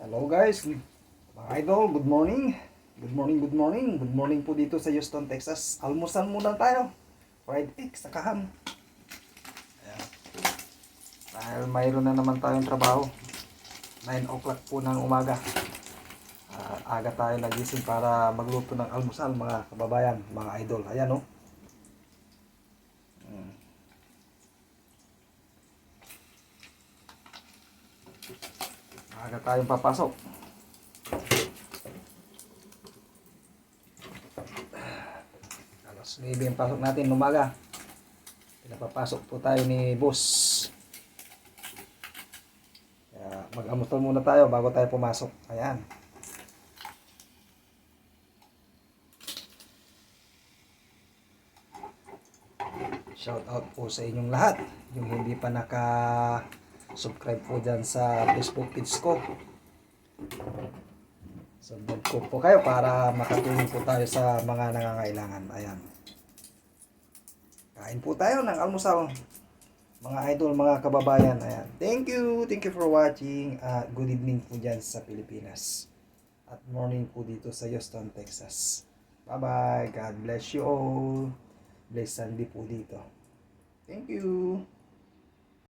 Hello guys, mga idol, good morning. Good morning, good morning. Good morning po dito sa Houston, Texas. Almusal muna tayo. Fried egg sa kaham. Ayan. Dahil mayroon na naman tayong trabaho. 9 o'clock po ng umaga. Ah, aga tayo nagising para magluto ng almusal mga kababayan, mga idol. Ayan oh. Aga tayong papasok. Alas 9 ang pasok natin umaga. Pinapapasok po tayo ni boss. Kaya mag-amusal muna tayo bago tayo pumasok. Ayan. Shout out po sa inyong lahat. Yung hindi pa naka subscribe po dyan sa Facebook page ko. Sundan ko po kayo para makatulong po tayo sa mga nangangailangan. Ayan. Kain po tayo ng almusal. Mga idol, mga kababayan. Ayan. Thank you. Thank you for watching. At good evening po dyan sa Pilipinas. At morning po dito sa Houston, Texas. Bye-bye. God bless you all. Bless Sunday po dito. Thank you.